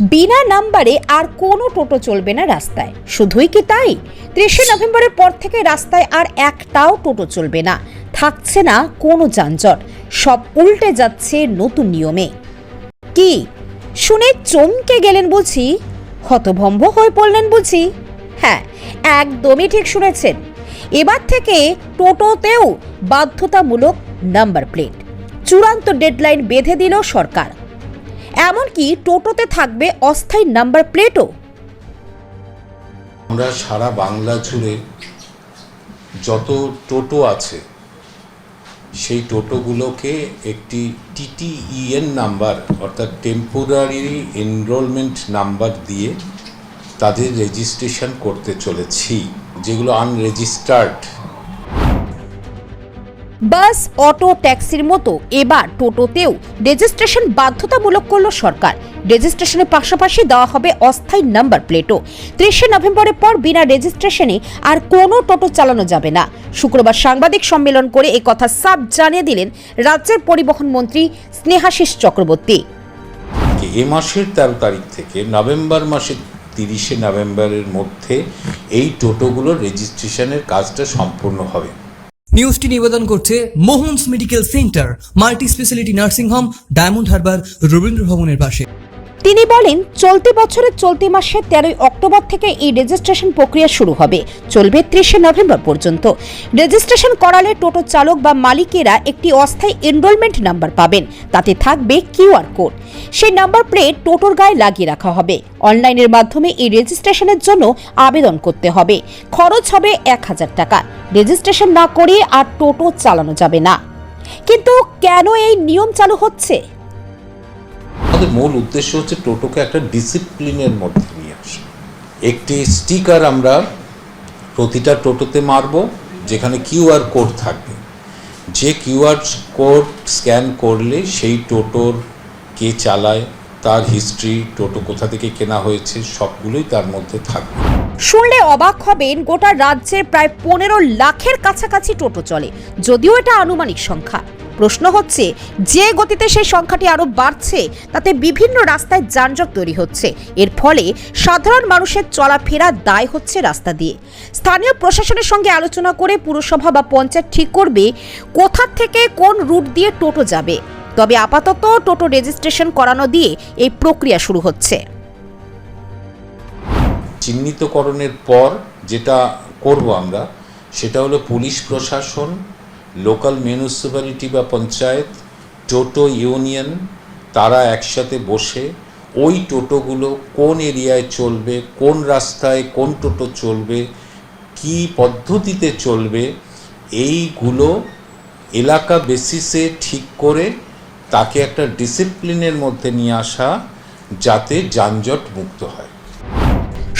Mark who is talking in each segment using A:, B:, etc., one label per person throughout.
A: বিনা নাম্বারে আর কোনো টোটো চলবে না রাস্তায়। শুধুই কি তাই? ত্রিশে নভেম্বরের পর থেকে রাস্তায় আর একটাও টোটো চলবে না। থাকছে না কোনো যানজট। সব উল্টে যাচ্ছে নতুন নিয়মে। কি? শুনে চমকে গেলেন বুঝি? হতভম্ব হয়ে পড়লেন বুঝি? হ্যাঁ একদমই ঠিক শুনেছেন। এবার থেকে টোটোতেও বাধ্যতামূলক নাম্বার প্লেট। চূড়ান্ত ডেডলাইন বেঁধে দিল সরকার। এমনকি টোটোতে থাকবে অস্থায়ী নাম্বার প্লেটও।
B: আমরা সারা বাংলা জুড়ে যত টোটো আছে, সেই টোটোগুলোকে একটি টিটিইএন নাম্বার, অর্থাৎ টেম্পোরারি এনরোলমেন্ট নাম্বার দিয়ে তাদের রেজিস্ট্রেশন করতে চলেছি, যেগুলো আনরেজিস্টার্ড
A: বাস, অটো, ট্যাক্সির মতো এবার টোটোতেও রেজিস্ট্রেশন বাধ্যতামূলক করল সরকার। রেজিস্ট্রেশনের পাশাপাশি দেওয়া হবে অস্থায়ী নাম্বার প্লেটও। ত্রিশে নভেম্বরের পর বিনা রেজিস্ট্রেশনে আর কোনো টোটো চালানো যাবে না। শুক্রবার সাংবাদিক সম্মেলন করে এই কথা সাফ জানিয়ে দিলেন রাজ্যের পরিবহন মন্ত্রী স্নেহাশিস চক্রবর্তী।
B: এ মাসের তেরো তারিখ থেকে নভেম্বর মাসের তিরিশে নভেম্বরের মধ্যে এই টোটোগুলোর রেজিস্ট্রেশনের কাজটা সম্পূর্ণ হবে।
C: নিউজটি নিবেদন করছে Mohan's medical centre multi speciality nursing home Diamond Harbour, Rabindra ভবনের পাশে।
A: তিনি বলেন, চলতি বছরের চলতি মাসের তেরোই অক্টোবর থেকে এই রেজিস্ট্রেশন প্রক্রিয়া শুরু হবে। চলবে ত্রিশে নভেম্বর পর্যন্ত। রেজিস্ট্রেশন করালে টোটো চালক বা মালিকেরা একটি অস্থায়ী এনরোলমেন্ট নাম্বার পাবেন। তাতে থাকবে কিউআর কোড। সেই নাম্বার প্লেট টোটোর গায়ে লাগিয়ে রাখা হবে। অনলাইনের মাধ্যমে এই রেজিস্ট্রেশনের জন্য আবেদন করতে হবে। খরচ হবে এক হাজার টাকা। রেজিস্ট্রেশন না করে আর টোটো চালানো যাবে না। কিন্তু কেন এই নিয়ম চালু হচ্ছে?
B: আমাদের মূল উদ্দেশ্য হচ্ছে টোটোকে একটা ডিসিপ্লিনের মধ্যে নিয়ে আসা। একটি স্টিকার আমরা প্রতিটা টোটোতে মারব, যেখানে কিউআর কোড থাকবে। যে কিউআর কোড স্ক্যান করলে সেই টোটোর কে চালায়, তার হিস্ট্রি, টোটো কোথা থেকে কেনা হয়েছে, সবগুলোই তার মধ্যে থাকবে।
A: শুনলে অবাক হবেন, গোটা রাজ্যের প্রায় পনেরো লাখের কাছাকাছি টোটো চলে। যদিও এটা আনুমানিক সংখ্যা। প্রশ্ন হচ্ছে, যে গতিতে সেই সংখ্যাটি আরও বাড়ছে, তাতে বিভিন্ন রাস্তায় যানজট তৈরি হচ্ছে। এর ফলে সাধারণ মানুষের চলাফেরা দায় হচ্ছে রাস্তা দিয়ে। স্থানীয় প্রশাসনের সঙ্গে আলোচনা করে পুরসভা বা পঞ্চায়েত ঠিক করবে কোথা থেকে কোন রুট দিয়ে টোটো যাবে। তবে আপাতত টোটো রেজিস্ট্রেশন করানো দিয়ে এই প্রক্রিয়া শুরু হচ্ছে।
B: চিহ্নিতকরণের পর যেটা করব আমরা, সেটা হলো পুলিশ প্রশাসন, লোকাল মিউনিসিপ্যালিটি বা পঞ্চায়েত, টোটো ইউনিয়ন, তারা একসাথে বসে ওই টোটোগুলো কোন এরিয়ায় চলবে, কোন রাস্তায় কোন টোটো চলবে, কি পদ্ধতিতে চলবে, এইগুলো এলাকা বেসিসে ঠিক করে তাকে একটা ডিসিপ্লিনের মধ্যে নিয়ে আসা যাতে যানজট মুক্ত হয়।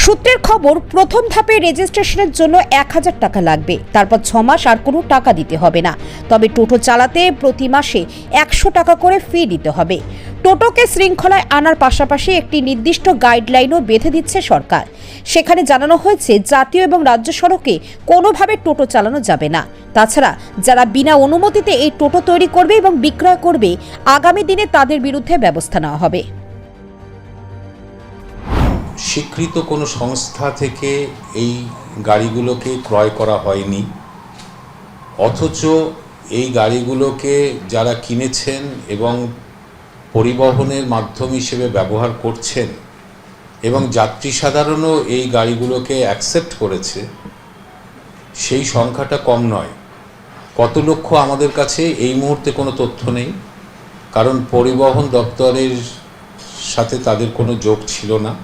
A: সূত্রের খবর, প্রথম ধাপে রেজিস্ট্রেশনের জন্য এক হাজার টাকা লাগবে। তারপর ছ মাস আর কোনো টাকা দিতে হবে না। তবে টোটো চালাতে প্রতি মাসে একশো টাকা করে ফি দিতে হবে। টোটোকে শৃঙ্খলায় আনার পাশাপাশি একটি নির্দিষ্ট গাইডলাইনও বেঁধে দিচ্ছে সরকার। সেখানে জানানো হয়েছে, জাতীয় এবং রাজ্য সড়কে কোনোভাবে টোটো চালানো যাবে না। তাছাড়া যারা বিনা অনুমতিতে এই টোটো তৈরি করবে এবং বিক্রয় করবে, আগামী দিনে তাদের বিরুদ্ধে ব্যবস্থা নেওয়া হবে।
B: স্বীকৃত কোনো সংস্থা থেকে এই গাড়িগুলোকে ক্রয় করা হয়নি। অথচ এই গাড়িগুলোকে যারা কিনেছেন এবং পরিবহনের মাধ্যম হিসেবে ব্যবহার করছেন এবং যাত্রী সাধারণও এই গাড়িগুলোকে অ্যাকসেপ্ট করেছে, সেই সংখ্যাটা কম নয়। কত লক্ষ আমাদের কাছে এই মুহূর্তে কোনো তথ্য নেই, কারণ পরিবহন দপ্তরের সাথে তাদের কোনো যোগ ছিল না।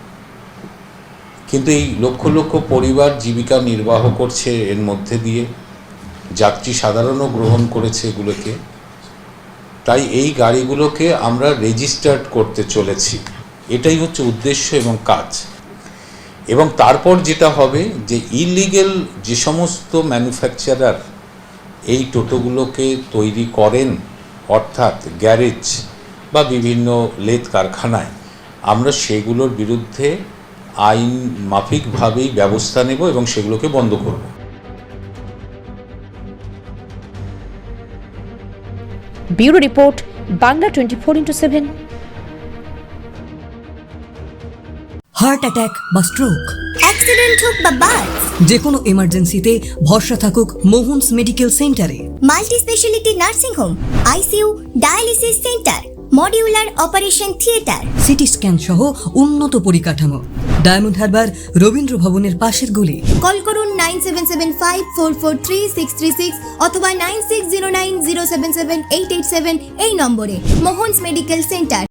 B: কিন্তু এই লক্ষ লক্ষ পরিবার জীবিকা নির্বাহ করছে এর মধ্যে দিয়ে, যাত্রী সাধারণও গ্রহণ করেছে এগুলোকে, তাই এই গাড়িগুলোকে আমরা রেজিস্টার্ড করতে চলেছি। এটাই হচ্ছে উদ্দেশ্য এবং কাজ। এবং তারপর যেটা হবে যে ইলিগেল যে সমস্ত ম্যানুফ্যাকচারার এই টোটোগুলোকে তৈরি করেন, অর্থাৎ গ্যারেজ বা বিভিন্ন লেদ কারখানায়, আমরা সেগুলোর বিরুদ্ধে আইন মাফিকভাবেই ব্যবস্থা নেব এবং সেগুলোকে বন্ধ করব।
A: Bureau report Bangla twenty four into seven.
C: Heart attack বা স্ট্রোক
D: অ্যাক্সিডেন্ট হোক বা বার্থ।
C: যে কোনো এমার্জেন্সিতে ভরসা থাকুক মোহনস মেডিকেল সেন্টারে।
D: Multi speciality nursing home ICU dialysis centre modular operation theatre.
C: CT scan সহ উন্নত পরিকাঠামো। ডায়মন্ড হারবার রবীন্দ্র ভবনের পাশের গলি।
D: কল করুন nine seven seven five four four three six three six অথবা nine six zero nine zero seven seven eight eight seven এই নম্বরে। Mohan's medical centre.